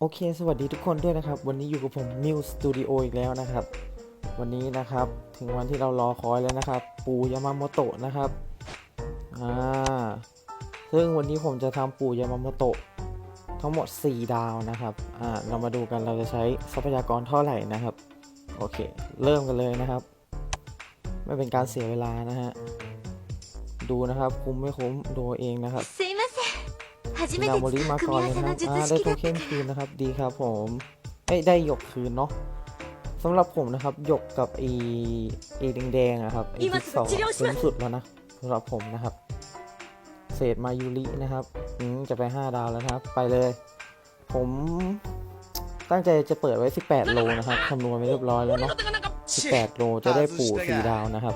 โอเค สวัสดีทุกคนด้วยนะครับ วันนี้อยู่กับผมมิวสตูดิโออีกแล้วนะครับ วันนี้นะครับถึงวันที่เรารอคอยแล้วนะครับ ปูยามาโมโตะนะครับอ่าซึ่งวันนี้ผมจะทำปูยามาโมโตะทั้งหมด 4 ดาวนะครับอ่าเรามาดูกันเราจะใช้ทรัพยากรเท่าไหร่นะครับ โอเค เริ่มกันเลยนะครับ ไม่เป็นการเสียเวลานะฮะดูนะครับ คุ้มไม่คุ้มดูเองนะครับ 初めて ยา 使 โม う ริมา 組 ก่อน み合 เล わ ย せ นะ の ครับ 術 อ่า 式 ได้ だ โท った เค็น か คืน ら นะครับ ดีครับผมเอ้ยได้หยกคืนเนาะสำหรับผมนะครับหยกกับไอีไอีแดงๆอะครับไอีที่สองสูงสุดแล้วนะสำหรับผมนะครับ เศษมายูรินะครับอืมจะไป 5 ดาวแล้วนะครับ ไปเลย ผมตั้งใจจะเปิดไว้ 18 โลนะครับคำนวณไว้เรียบร้อยแล้วเนาะ18 โลจะได้ปู่4ดาวนะครับ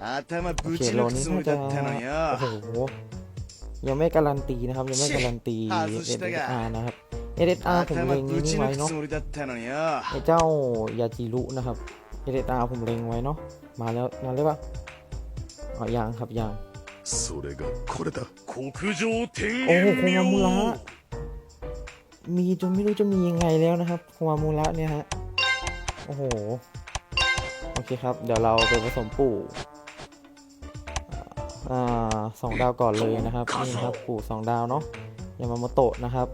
頭 โอ ぶ เค ち โล 抜く นี้ つも น่า り จะ だったのによ โอ้โห ยังไม่การันตีนะครับ ยังไม่การันตีเ SSR นะครับเอเ SSR ผมเล็งนี่ไว้เนาะไอเจ้ายาจิรุนะครับเอเดตอาร์ผมเล็งไว้เนาะมาแล้วมาเลยปะอ๋อยังครับยังโอ้โหคมามูระมีจนไม่รู้จะมียังไงแล้วนะครับคมามูระเนี่ยฮะโอ้โหโอเคครับ เดี๋ยวเราไปผสมปู่ อสองดาวก่อนเลยนะครับนี่นะครับปู่สองดาวเนาะยามาโมโตะนะครับ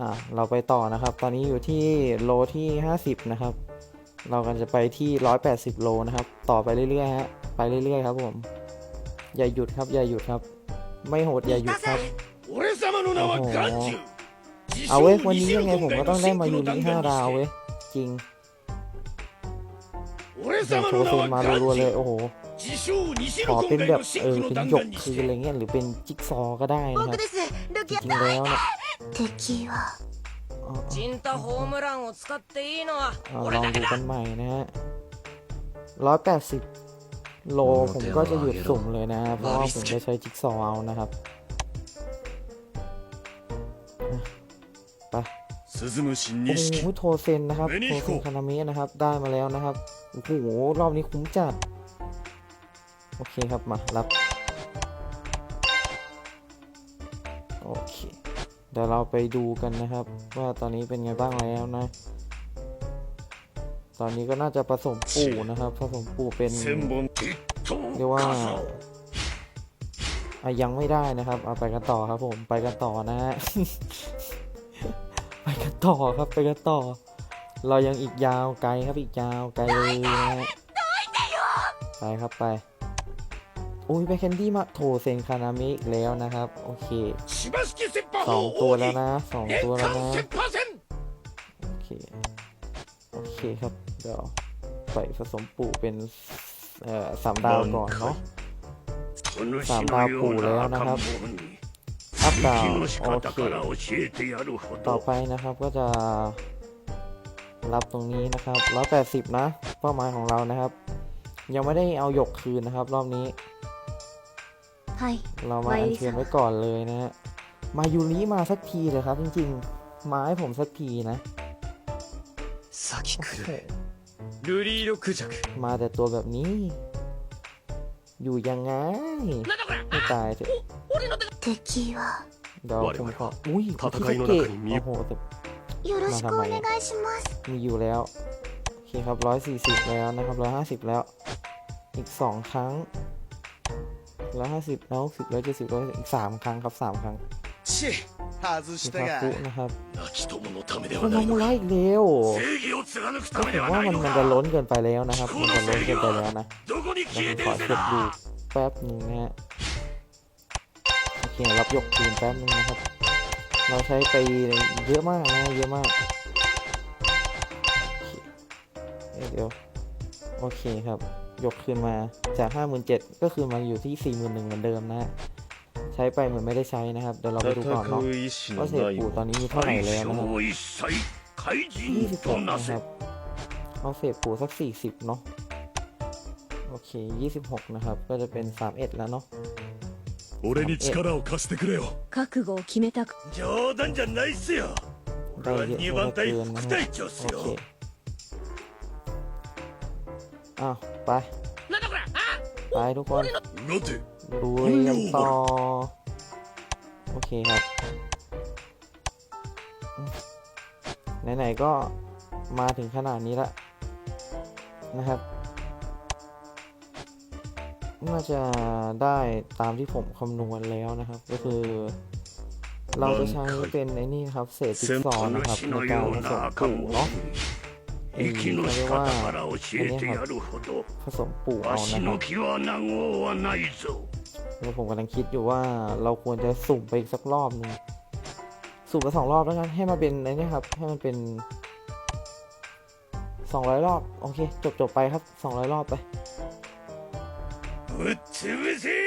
อ่าเราไปต่อนะครับ ตอนนี้อยู่ที่โลที่ 50 นะครับ เรากันจะไปที่ 180 โลนะครับ ต่อไปเรื่อยๆฮะไปเรื่อยๆครับผมอย่าหยุดครับอย่าหยุดครับ ไม่โหดอย่าหยุดครับโอ้โหเอาเว้ยวันนี้ยังไงผมก็ต้องได้มาอยู่ที่ห้าดาวเว้ยจริงโชว์เซนมารัวๆเลยโอ้โห ขอ の เป็น 今 แบ 回 บ の เอ 真 อ 紅 เป็น の หย 弾 ก 丸に คือ し อะไร て เงี้ย หรือเป็นจิ๊กซอว์ก็ได้นะค 僕 รับ ですロキ จ ア ริงๆแล้วเนี่ย 敵は อ๋อ チンタホームランを使っていいのは อ๋อล 俺 อง だ ดู け กั だ นใหม่นะฮะร้อยแปดสิบโลผมก็จะหยุดสุ่มเลยนะ เพราะว่าผมจะใช้จิ๊กซอว์เอานะครับอ่ะไป 鈴虫 โอ้ 錦 โหโทเซนนะครับ เวนิ โท โค เซนคานามินะครับ ได้มาแล้วนะครับ โอ้โห รอบนี้คุ้มจัด โอเคครับมารับ โอเค เดี๋ยวเราไปดูกันนะครับ ว่าตอนนี้เป็นไงบ้างแล้วนะ ตอนนี้ก็น่าจะผสมปู่นะครับผสมปู่เป็นเรียกว่าอายังไม่ได้นะครับ เอาไปกันต่อครับผมไปกันต่อนะฮะไปกันต่อครับไปกันต่อ เรายังอีกยาวไกลครับอีกยาวไกลเลยนะฮะไปครับไป โอ้ยแบคแคนดี้มาโถเซนคานามิอีกแล้วนะครับ โอเคสองตัวแล้วนะสองตัวแล้วนะโอเคโอเคครับเดี๋ยวใส่ผสมปู่เป็นเอ่อสามดาวก่อนเนาะสามดาวปู่แล้วนะครับอัพดาวโอเคต่อไปนะครับก็จะรับตรงนี้นะครับรับแปดสิบนะ เป้าหมายของเรานะครับ ยังไม่ได้เอาหยกคืนนะครับ รอบนี้ ภัย เรามาอันเทียนไว้ก่อนเลยนะฮะ มายูริมาสักทีเลยครับ จริงๆ มาให้ผมสักทีนะสักคุลูรีโรคุจักมาแต่ตัวแบบนี้ อยู่ยังไงไม่ตายเถอะเดี๋ยวผมขออุ้ยพิเศษโอ้โหแต่มาทำไมมีอยู่แล้วโอเคครับร้อยสี่สิบแล้วนะครับร้อยห้าสิบแล้ว อีกสองครั้ง ร้อยห้าสิบร้อยหกสิบร้อยเจ็ดสิบร้อยสามครั้งครับสามครั้งชิฮาซุชิตะกะนะครับมันมองมูไล่อีกแล้วผมว่ามันมันจะล้นเกินไปแล้วนะครับ มันจะล้นเกินไปแล้วนะเราขอเช็คดูแป๊บหนึ่งนะฮะโอเครับยกทีมแป๊บหนึ่งนะครับ เราใช้ไปเยอะมากนะเยอะมากเดี๋ยวโอเคครับ ยกคืนมาจาก 57,000ก็คือมาอยู่ที่ 41,000เหมือนเดิมนะฮะใช้ไปเหมือนไม่ได้ใช้นะครับ เดี๋ยวเราไปดูก่อนเนาะ 戦う意志 ว่า の เศษ ない ปู่ตอนนี้มีเท่าไหร่ 大 แล้วนะครับ 将一切怪人と26 な นะค せ รับ เอาเศษปู่สัก 40 เนาะโอเค 26 นะครับ ก็จะเป็น 31 แล้วเนาะ 俺に力を貸してくれよ覚悟を決めたく冗談じゃないっすよ ได้ 俺は เยอะ 2 เหลื 番 อ 隊 เกินนะ 副 ฮะ 隊長っす โอ よ เค อ้าว ไปไปทุกคนดูกันต่อโอเคครับไหนๆก็มาถึงขนาดนี้แล้วนะครับน่าจะได้ตามที่ผมคำนวณแล้วนะครับ ก็คือ เราจะใช้เป็นไอ้นี่ครับ เศษติดสอนนะครับในการผสมปุ๋เนาะ เองเขาเรียกว่าอันนี้ครัผสมปู่เอานั้แล้วผมกำลังคิดอยู่ว่าเราควรจะสุ่มไปอีกสักรอบนึงสุ่มไปสองรอบแล้วกันให้มาเป็นอะไรนะครับ ให้มันเป็นสองร้อยรอบโอเค จบจบไปครับสองร้อยรอบไป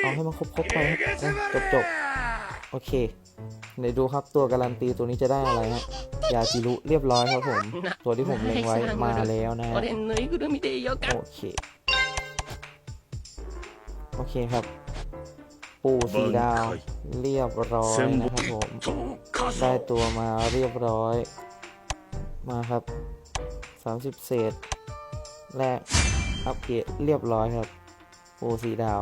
เอาให้มันครบครบไปจบจบโอเค ไหนดูครับตัวการันตีตัวนี้จะได้อะไรฮะยาจิรุเรียบร้อยครับผม ตัวที่ผมเล็งไว้มาแล้วนะโอเคโอเคครับ ปูสีดาวเรียบร้อยนะครับผมได้ตัวมาเรียบร้อย มาครับ 30 เศษแรกอัปเกรดเรียบร้อยครับ ปูสีดาว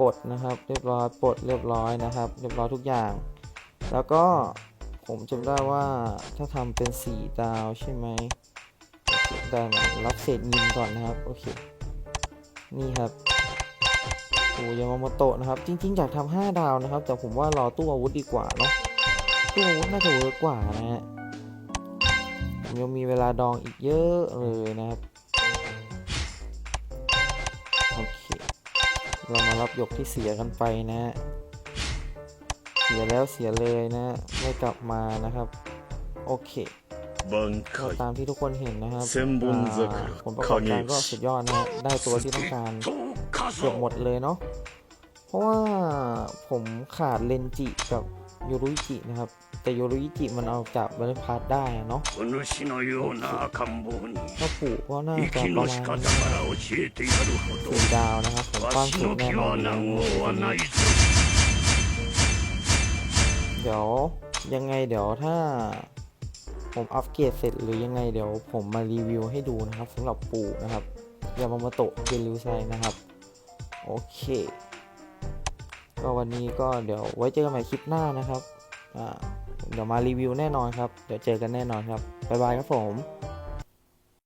ปลดนะครับ เรียบร้อยปลดเรียบร้อยนะครับ เรียบร้อยทุกอย่าง แล้วก็ผมจำได้ว่าถ้าทำเป็นสีดาวใช่ไหมได้มารับเศษยินก่อนนะครับโอเคนี่ครับโอ้ยามาโมโตะนะครับ จริงๆอยากทำห้าดาวนะครับ แต่ผมว่ารอตู้อาวุธดีกว่าเนาะตู้อาวุธน่าจะเวิร์กกว่านะฮะยังมีเวลาดองอีกเยอะเลยนะครับ เรามารับยกที่เสียกันไปนะ เสียแล้วเสียเลยนะไม่กลับมานะครับ โอเคตามที่ทุกคนเห็นนะครับผลประกอบการก็สุดยอดนะได้ตัวที่ต้องการเกือบหมดเลยเนาะเพราะว่าผมขาดเลนจิกับยูรุจินะครับ แต่โยรุยิจิมันเอาจากบริพาร์ได้เนาะถ้าปู่ก็น่าจะประมาณสี่ดาวนะครับผมความสูงแน่นอนเดี๋ยวยังไงเดี๋ยวถ้าผมอัปเกรดเสร็จหรือยังไงเดี๋ยวผมมารีวิวให้ดูนะครับสำหรับปู่นะครับอย่ามามาโตะเกลิวไซนะครับ โอเคก็วันนี้ก็เดี๋ยวไว้เจอกันใหม่คลิปหน้านะครับ อ่า เดี๋ยวมารีวิวแน่นอนครับ เดี๋ยวเจอกันแน่นอนครับ บ๊ายบายครับผม